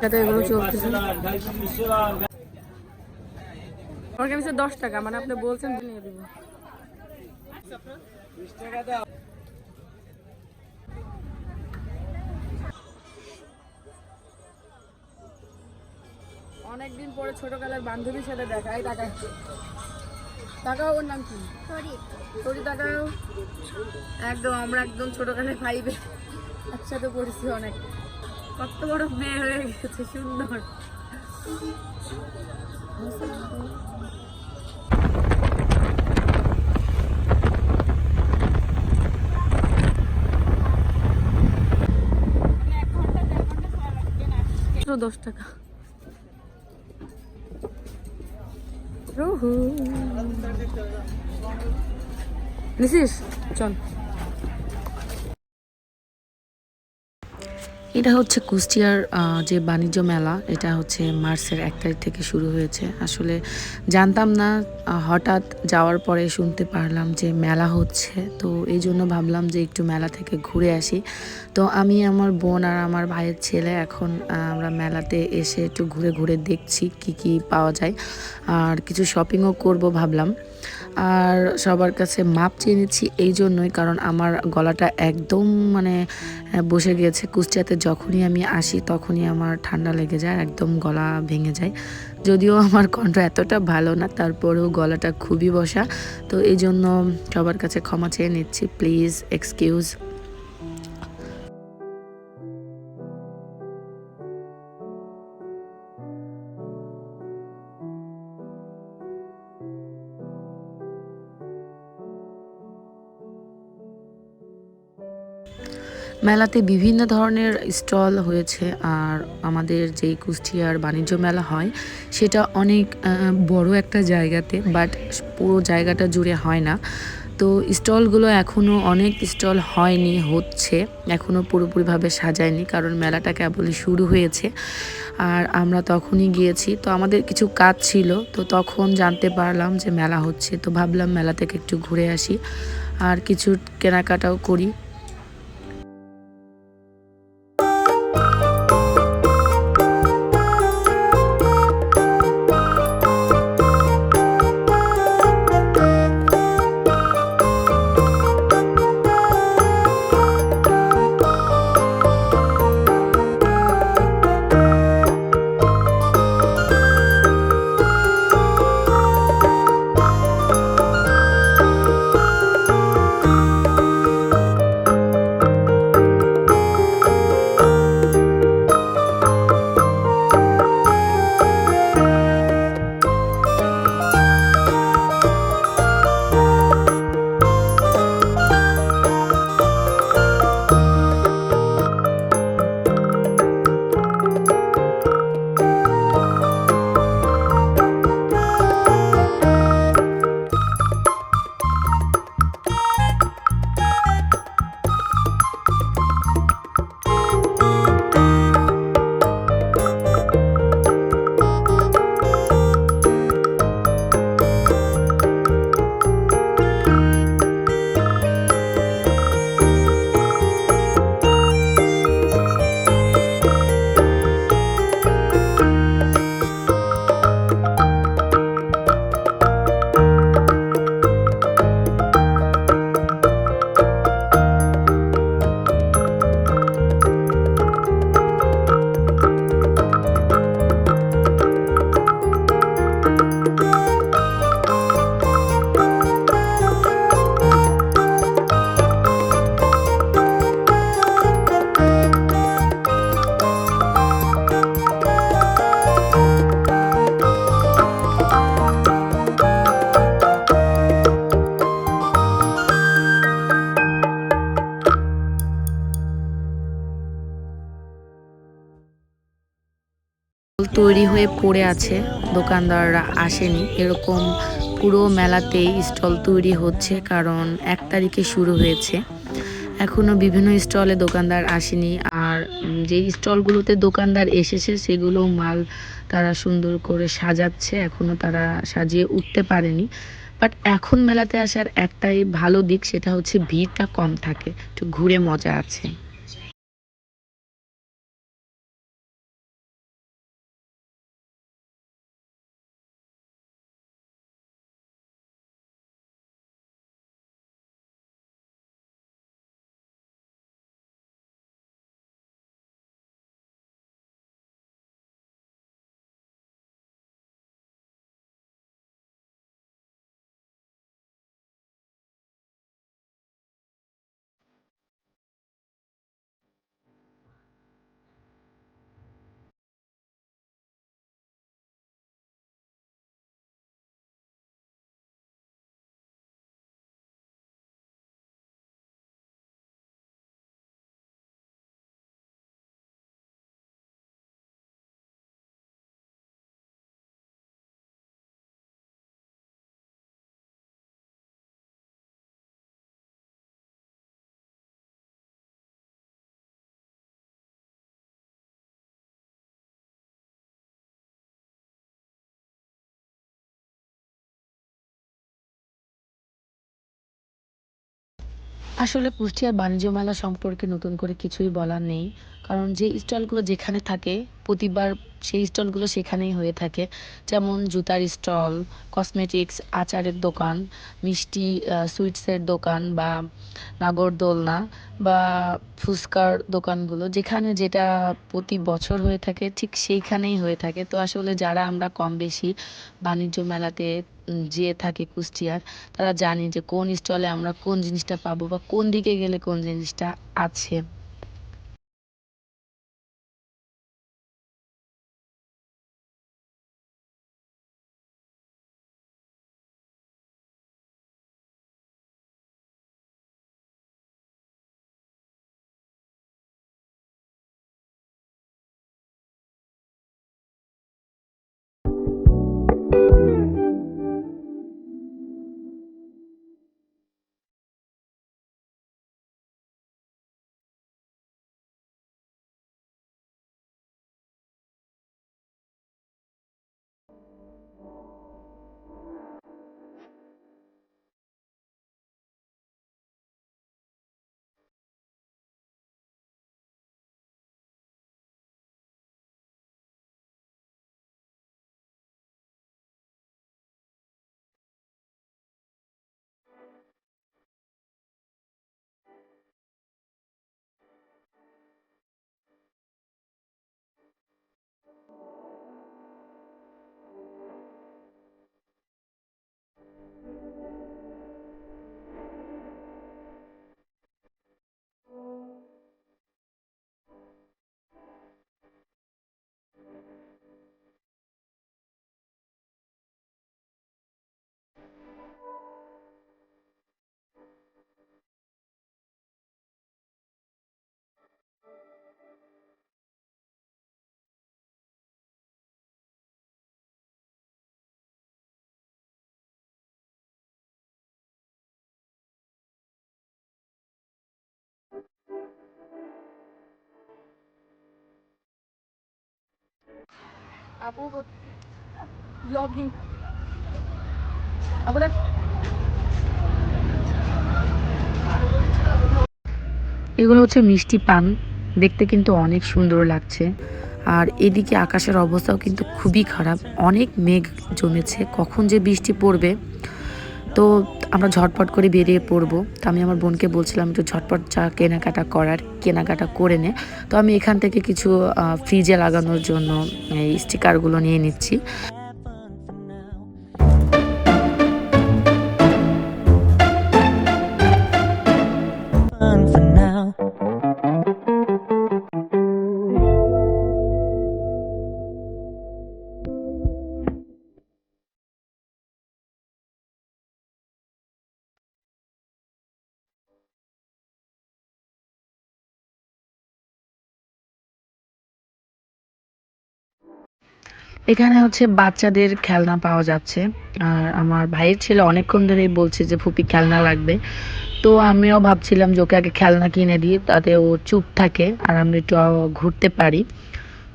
যাতে এগুলো চলতেছে আমার কাছে দশ টাকা মানে আপনি বলছেন নিয়ে দিব। অনেকদিন পরে ছোটকালের বান্ধবীর সাথে দেখা এই টাকা টাকাও ওর নাম কি? তোরই টাকাও? একদম আমরা একদম ছোটকালে ফাইভে একসাথে পড়েছি অনেক। কত বড় মেয়ে হয়ে গেছে সুন্দর। দশ টাকা। নিছিস চল। এটা হচ্ছে কুষ্টিয়ার যে বাণিজ্য মেলা, এটা হচ্ছে মার্চের এক তারিখ থেকে শুরু হয়েছে। আসলে জানতাম না হঠাৎ যাওয়ার পরে শুনতে পারলাম যে মেলা হচ্ছে। তো এই জন্য ভাবলাম যে একটু মেলা থেকে ঘুরে আসি। তো আমি আমার বোন আর আমার ভাইয়ের ছেলে এখন আমরা মেলাতে এসে একটু ঘুরে ঘুরে দেখছি কি কি পাওয়া যায়। আর কিছু শপিংও করব ভাবলাম। আর সবার কাছে মাপ চেয়ে নিচ্ছি এই জন্যই কারণ আমার গলাটা একদম মানে বসে গিয়েছে। কুষ্টিয়াতে যখনই আমি আসি তখনই আমার ঠান্ডা লেগে যায়, একদম গলা ভেঙে যায়। যদিও আমার কণ্ঠ এতটা ভালো না, তারপরেও গলাটা খুবই বসা। তো এই জন্য সবার কাছে ক্ষমা চেয়ে নিচ্ছি। Please, excuse. মেলাতে বিভিন্ন ধরনের স্টল হয়েছে আর আমাদের যেই কুষ্টিয়ার বাণিজ্য মেলা হয়, সেটা অনেক বড় একটা জায়গাতে বাট পুরো জায়গাটা জুড়ে হয় না। তো স্টলগুলো এখনও অনেক স্টল হয়নি, হচ্ছে এখনও পুরোপুরিভাবে সাজায়নি, কারণ মেলাটা কেবলই শুরু হয়েছে। আর আমরা তখনই গিয়েছি, তো আমাদের কিছু কাজ ছিল, তো তখন জানতে পারলাম যে মেলা হচ্ছে, তো ভাবলাম মেলা থেকে একটু ঘুরে আসি। আর কিছু কেনাকাটাও করি। তৈরি হয়ে পড়ে আছে। দোকানদাররা আসেনি। এরকম পুরো মেলাতেই স্টল তৈরি হচ্ছে, কারণ এক তারিখে শুরু হয়েছে। এখনও বিভিন্ন স্টলে দোকানদার আসেনি। আর যে স্টলগুলোতে দোকানদার এসেছে, সেগুলো মাল তারা সুন্দর করে সাজাচ্ছে। এখনও তারা সাজিয়ে উঠতে পারেনি। বাট এখন মেলাতে আসার একটাই ভালো দিক, সেটা হচ্ছে ভিড়টা কম থাকে। একটু ঘুরে মজা আছে। আসলে কুষ্টিয়ার বাণিজ্য মেলা সম্পর্কে নতুন করে কিছুই বলার নেই। কারণ যে স্টলগুলো যেখানে থাকে, প্রতিবার সেই স্টলগুলো সেখানেই হয়ে থাকে। যেমন জুতার স্টল, কসমেটিক্স, আচারের দোকান, মিষ্টি সুইটসের দোকান বা নাগরদোলনা বা ফুচকার দোকানগুলো, যেখানে যেটা প্রতি বছর হয়ে থাকে, ঠিক সেইখানেই হয়ে থাকে। তো আসলে যারা আমরা কম বেশি বাণিজ্য মেলাতে যেয়ে থাকি কুষ্টিয়ার, তারা জানি যে কোন স্টলে আমরা কোন জিনিসটা পাবো বা কোন দিকে গেলে কোন জিনিসটা আছে। এগুলো হচ্ছে মিষ্টি পান। দেখতে কিন্তু অনেক সুন্দর লাগছে। আর এদিকে আকাশের অবস্থাও কিন্তু খুবই খারাপ। অনেক মেঘ জমেছে। কখন যে বৃষ্টি পড়বে তো আমরা ঝটপট করে বেরিয়ে পড়ব। তো আমি আমার বোনকে বলছিলাম একটু ঝটপট চা কেনাকাটা করার, কেনাকাটা করে নে। তো আমি এখান থেকে কিছু ফ্রিজে লাগানোর জন্য এই স্টিকারগুলো নিয়ে নিচ্ছি। এখানে হচ্ছে বাচ্চাদের খেলনা পাওয়া যাচ্ছে। আর আমার ভাইয়ের ছেলে অনেকক্ষণ ধরেই বলছে যে, ফুপি, খেলনা লাগবে। তো আমিও ভাবছিলাম যে, ওকে আগে খেলনা কিনে দিই, তাতে ও চুপ থাকে আর আমরা একটু ঘুরতে পারি।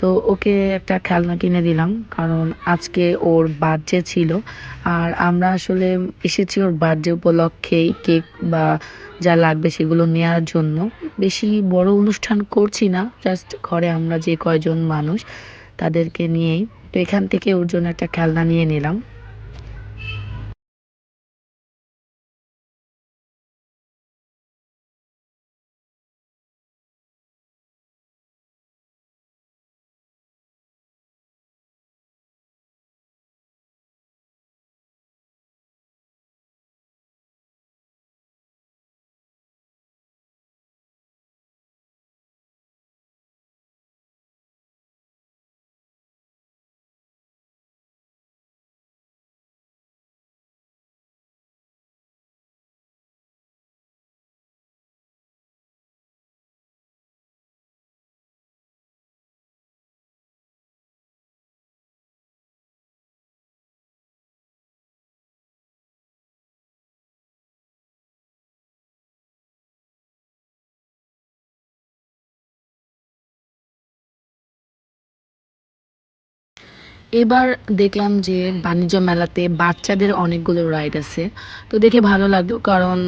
তো ওকে একটা খেলনা কিনে দিলাম, কারণ আজকে ওর বার্থডে ছিল। আর আমরা আসলে এসেছি ওর বার্থডে উপলক্ষেই কেক বা যা লাগবে সেগুলো নেওয়ার জন্য। বেশি বড় অনুষ্ঠান করছি না, জাস্ট ঘরে আমরা যে কয়জন মানুষ, তাদেরকে নিয়েই। তো এখান থেকে ওর জন্য একটা খেলনা নিয়ে নিলাম। এবার দেখলাম যে বাণিজ্য মেলাতে বাচ্চাদের অনেকগুলো রাইড আছে। তো দেখে ভালো লাগল কারণ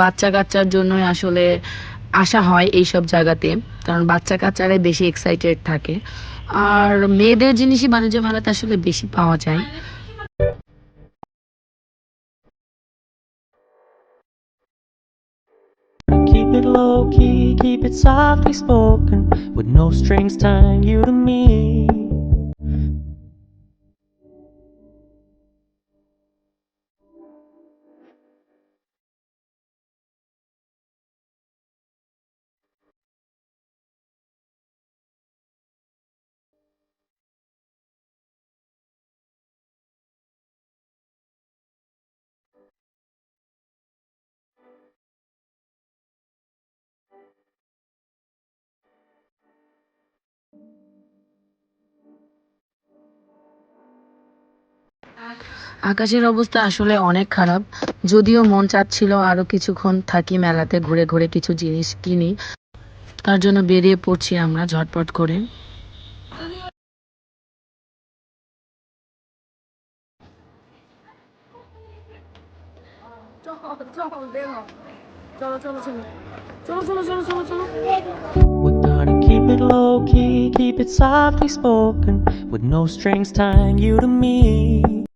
বাচ্চা কাচ্চার জন্যই আসলে আসা হয় এই সব জায়গাতে কারণ বাচ্চা কাচ্চারাই বেশি এক্সাইটেড থাকে। আর মেয়েদের জিনিসই বাণিজ্য মেলাতে আসলে বেশি পাওয়া যায়। It low key, keep it softly spoken, with no strings tying you to me. আকাশের অবস্থা আসলে অনেক খারাপ। যদিও মন চাচ্ছিল আরও কিছুক্ষণ থাকি মেলাতে ঘুরে ঘুরে কিছু জিনিস কিনি। তার জন্য বেরিয়ে পড়ছি আমরা ঝটপট করে। চলো চলো চলো keep it low key, keep it softly spoken, with no strings tying you to me.